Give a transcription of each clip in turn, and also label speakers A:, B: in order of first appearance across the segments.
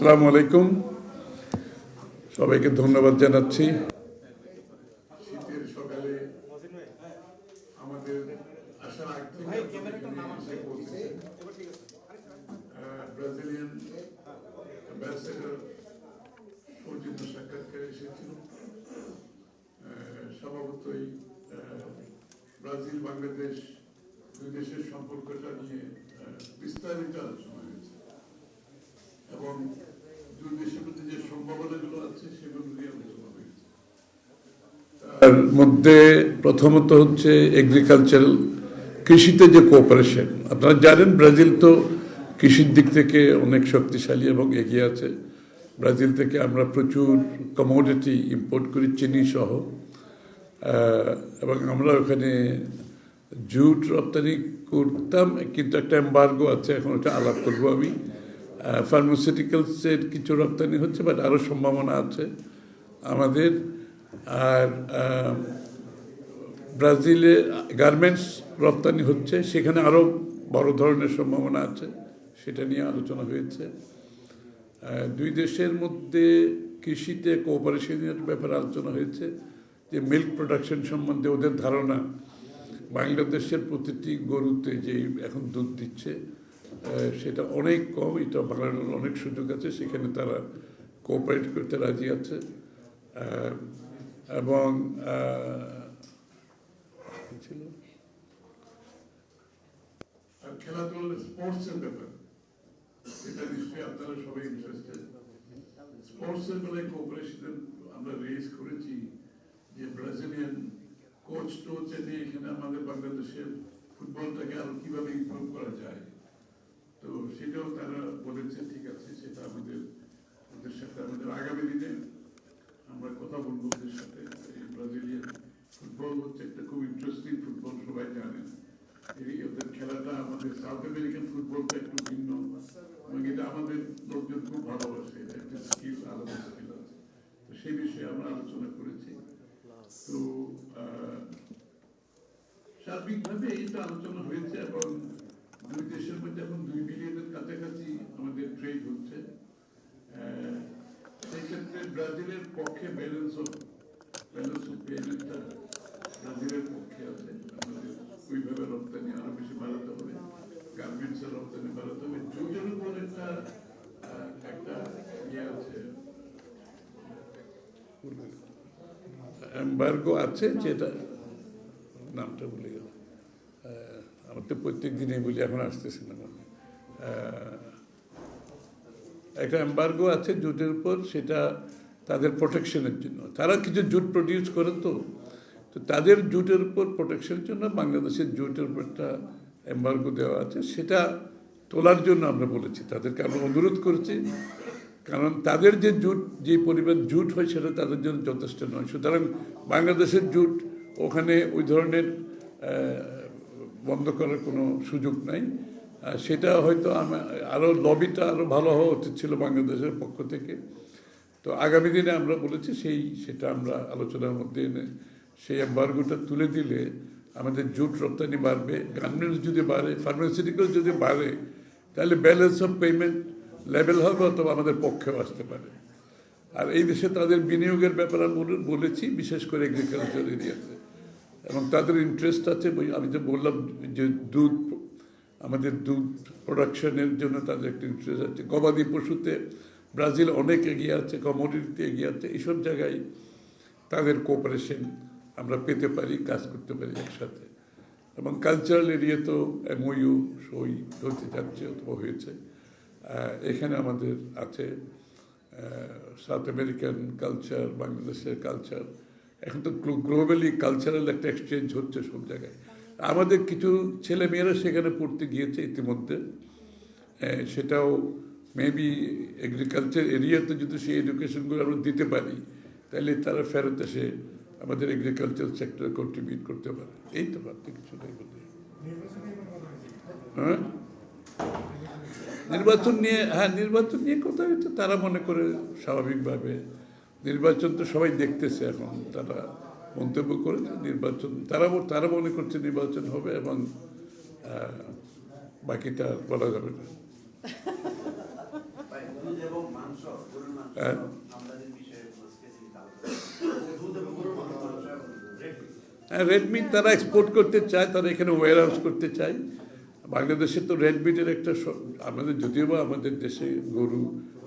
A: আসসালামু আলাইকুম। সবাইকে ধন্যবাদ জানাচ্ছি। শীতের সকালে আমাদের ব্রাজিলিয়ান ব্রাজিল, বাংলাদেশ দুই দেশের সম্পর্কটা নিয়ে বিস্তারিত আলোচনা। এবং দুই দেশের মধ্যে যে সম্ভাবনাগুলো আছে, সেগুলো নিয়ে আলোচনা তার মধ্যে প্রথমত হচ্ছে এগ্রিকালচারাল কৃষিতে যে কোঅপারেশন আপনারা জানেন ব্রাজিল তো কৃষির দিক থেকে অনেক শক্তিশালী এবং এগিয়ে আছে। ব্রাজিল থেকে আমরা প্রচুর কমোডিটি ইম্পোর্ট করি, চিনি সহ। এবং আমরা ওখানে জুট রপ্তানি করতাম, কিন্তু একটা এম্বার্গো আছে, এখন ওটা আলাপ করব আমি। ফার্মাসিউটিক্যালসের কিছু রপ্তানি হচ্ছে বাট আরও সম্ভাবনা আছে আমাদের। আর ব্রাজিলে গার্মেন্টস রপ্তানি হচ্ছে, সেখানে আরও বড় ধরনের সম্ভাবনা আছে, সেটা নিয়ে আলোচনা হয়েছে। দুই দেশের মধ্যে কৃষিতে কোঅপারেশনের ব্যাপারে আলোচনা হয়েছে, যে মিল্ক প্রোডাকশন সম্বন্ধে ওদের ধারণা। বাংলাদেশের প্রতিটি গরুতে যে এখন দুধ দিচ্ছে সেটা অনেক কম, এটা বাংলাদেশের অনেক সুযোগ আছে, সেখানে তারা কোঅপারেট করতে রাজি আছে। এবং স্পোর্টসের ব্যাপার, এটা নিশ্চয়ই আপনারা সবাই ইন্টারেস্টেড স্পোর্টসের বেলায় আমরা করেছি যে ব্রাজিলিয়ান কোচ টোচ এনে এখানে আমাদের বাংলাদেশের ফুটবলটাকে আরও কীভাবে ইমপ্রুভ করা যায়। তো সেটাও তারা বলেছে, ঠিক আছে, সেটা আমাদের, ওদের সাথে আমাদের আগামী দিনে আমরা কথা বলব ওদের সাথে। ব্রাজিলিয়ান ফুটবল হচ্ছে একটা খুব ইন্টারেস্টিং ফুটবল, সবাই জানেন ওদের খেলাটা আমাদের সাউথ আমেরিকান ফুটবলটা একটু ভিন্ন। এবং এটা আমাদের লোকজন খুব ভালোবাসে, এটা একটা স্কিল আলাদা স্কিল আছে। তো সেই বিষয়ে আমরা আলোচনা করেছি। তো সার্বিকভাবে এইটা আলোচনা হয়েছে এবং দুই দেশের মধ্যে এখন দুই কাছাকাছি আমাদের ট্রেড হচ্ছে সেই ক্ষেত্রে ব্রাজিলের পক্ষে ব্যালেন্স অফ ব্যালেন্স অফ পেমেন্টটা ব্রাজিলের পক্ষে আছে। আমাদের ওইভাবে রপ্তানি আরও বেশি বাড়াতে হবে, গার্মেন্টস এর রপ্তানি বাড়াতে হবে। জুটের উপর একটা একটা ইয়ে আছে এম্বার্গো আছে যেটা, নামটা ভুলে গেল আমার তো প্রত্যেক দিনই বলি, এখন আসতেছে না। একটা এম্বার্গো আছে জুটের উপর, সেটা তাদের প্রোটেকশনের জন্য। তারা কিছু জুট প্রডিউস করে তো। তো তাদের জুটের উপর প্রোটেকশনের জন্য বাংলাদেশের জুটের উপর একটা এম্বার্গো দেওয়া আছে। সেটা তোলার জন্য আমরা বলেছি। তাদেরকে আমরা অনুরোধ করেছি। কারণ তাদের যে জুট, যে পরিমাণ জুট হয়, সেটা তাদের জন্য যথেষ্ট নয়। সুতরাং বাংলাদেশের জুট ওখানে ওই ধরনের বন্ধ করার কোনো সুযোগ নাই। সেটা হয়তো আরও লবিটা আরও ভালো হওয়া উচিত ছিল বাংলাদেশের পক্ষ থেকে। তো আগামী দিনে আমরা বলেছি সেই, সেটা আমরা আলোচনার মধ্যে এনে সেই এম্বার্গোটা তুলে দিলে আমাদের জুট রপ্তানি বাড়বে গার্মেন্টস যদি বাড়ে ফার্মাসিউটিক্যাল যদি বাড়ে, তাহলে ব্যালেন্স অফ পেমেন্ট লেভেল হবে অথবা আমাদের পক্ষেও আসতে পারে। আর এই দেশে তাদের বিনিয়োগের ব্যাপারে আমি বলেছি, বিশেষ করে এগ্রিকালচার এরিয়াতে এবং তাদের ইন্টারেস্ট আছে, আমি যে বললাম যে দুধ আমাদের দুধ প্রোডাকশনের জন্য তাদের একটা ইন্টারেস্ট আছে। গবাদি পশুতে ব্রাজিল অনেক এগিয়ে আছে কমোডিটিতে এগিয়ে আছে এইসব জায়গায় তাদের কোঅপারেশন আমরা পেতে পারি, কাজ করতে পারি একসাথে। এবং কালচারাল এরিয়া তো এমওইউ সই হতে যাচ্ছে অথবা হয়েছে। এখানে আমাদের আছে সাউথ আমেরিকান কালচার বাংলাদেশের কালচার এখন তো গ্লোবালি কালচারাল একটা এক্সচেঞ্জ হচ্ছে সব জায়গায়। আমাদের কিছু ছেলে মেয়েরা সেখানে পড়তে গিয়েছে ইতিমধ্যে। সেটাও মেবি এগ্রিকালচার এরিয়াতে যদি সেই এডুকেশনগুলো আমরা দিতে পারি, তাহলে তারা ফেরত এসে আমাদের এগ্রিকালচার সেক্টরে কন্ট্রিবিউট করতে পারে। এই তো ভাবতে কিছু নেই হ্যাঁ? নির্বাচন নিয়ে হ্যাঁ নির্বাচন নিয়ে কথা হচ্ছে তারা মনে করে স্বাভাবিকভাবে। নির্বাচন তো সবাই দেখতেছে এখন, তারা মন্তব্য করে নির্বাচন তারা তারা মনে করছে নির্বাচন হবে এবং বাকিটা বলা যাবে না। হ্যাঁ।
B: আমদানির বিষয়ে কোনো স্পেসিফিক আলোচনা দুধ এবং গরুর মাংস রেড মিট
A: হ্যাঁ তারা এক্সপোর্ট করতে চায় তারা এখানে ওয়ার হাউস করতে চায়। বাংলাদেশে তো রেডমিটের একটা আমাদের যদিও বা আমাদের দেশে গরু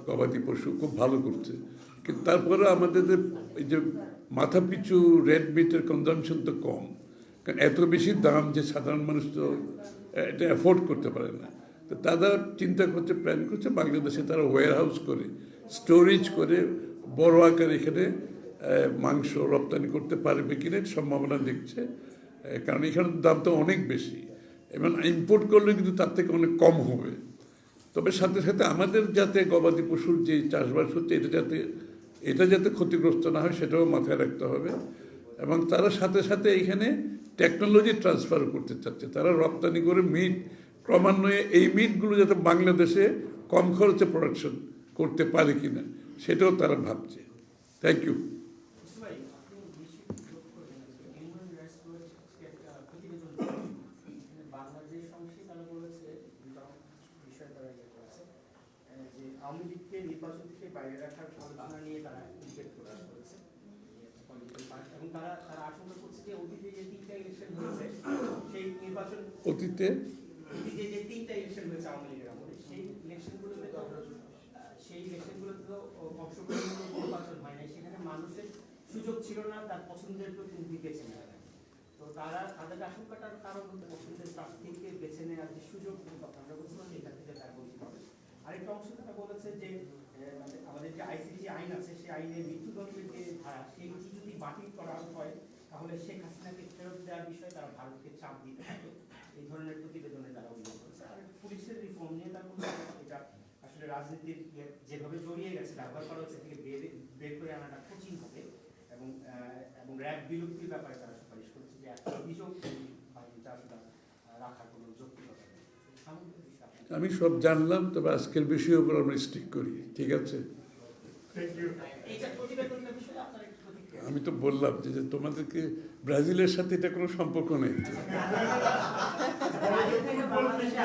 A: গবাদি পশু খুব ভালো করছে। কিন্তু তারপরে আমাদের যে এই যে মাথা পিছু রেড মিটের কনজামশন তো কম। কারণ এত বেশি দাম যে সাধারণ মানুষ তো এটা অ্যাফোর্ড করতে পারে না। তো তারা চিন্তা করছে প্ল্যান করছে, বাংলাদেশে তারা ওয়ার হাউস করে স্টোরেজ করে, বড় আকারে এখানে মাংস রপ্তানি করতে পারবে কিনা সম্ভাবনা দেখছে। কারণ এখানের দাম তো অনেক বেশি। এবং ইম্পোর্ট করলে কিন্তু তার থেকে অনেক কম হবে। তবে সাথে সাথে আমাদের যাতে গবাদি পশুর যে চাষবাস হচ্ছে, এটা যাতে এটা যাতে ক্ষতিগ্রস্ত না হয় সেটাও মাথায় রাখতে হবে। এবং তারা সাথে সাথে এখানে টেকনোলজি ট্রান্সফার করতে চাচ্ছে। তারা রপ্তানি করে মিট ক্রমান্বয়ে এই মিটগুলো যাতে বাংলাদেশে কম খরচে প্রোডাকশন করতে পারে কিনা, সেটাও তারা ভাবছে। থ্যাংক ইউ
C: নির্বাচন বাইরে রাখার আলোচনা নিয়ে তারা উদ্বেগ প্রকাশ করেছে। এবং তারা তারা আশঙ্কা করছে যে অতীতে যে তিনটা ইলেকশন হয়েছে সেই নির্বাচন
A: অতীতে?
C: অতীতে যে তিনটা ইলেকশন হয়েছে আওয়ামী লীগের আমলে সেই ইলেকশনগুলোতে তো সেই ইলেকশনগুলোতে তো অংশগ্রহণমূলক নির্বাচন হয় নাই। সেখানে মানুষের সুযোগ ছিল না তার পছন্দের প্রতিনিধি বেছে নেওয়ার তো তারা তাদের আশঙ্কাটার কারণ পছন্দের প্রার্থীকে বেছে নেওয়ার যে সুযোগ আমরা বলছিলাম এটা থেকে তার বঞ্চিত হবে আরেকটা অংশ তারা বলেছে যে যে আইসিটি আইন আছে, সেই মৃত্যুদণ্ডের যে ধারা সেইটি যদি বাতিল করা হয়, তাহলে শেখ হাসিনাকে ফেরত দেওয়ার বিষয়ে তারা ভারতকে চাপ দিতে হবে এই ধরনের প্রতিবেদনে তারা করেছে। আর পুলিশের রিফর্ম নিয়ে তারা এটা আসলে রাজনীতির যেভাবে জড়িয়ে গেছে, ব্যবহার করা হচ্ছে থেকে বের বের করে আনাটা কঠিন হবে। এবং এবং র্যাব বিলুপ্তির ব্যাপারে তারা সুপারিশ করছে যে একটা অভিযোগ আসলে রাখার কোনো যৌক্তিকতা
A: আমি সব জানলাম, তবে আজকের বিষয়ের উপর আমরা স্টিক করি, ঠিক আছে? আমি তো বললাম যে তোমাদেরকে ব্রাজিলের সাথে এটা কোনো সম্পর্ক নেই।
C: থেকে বাংলাদেশে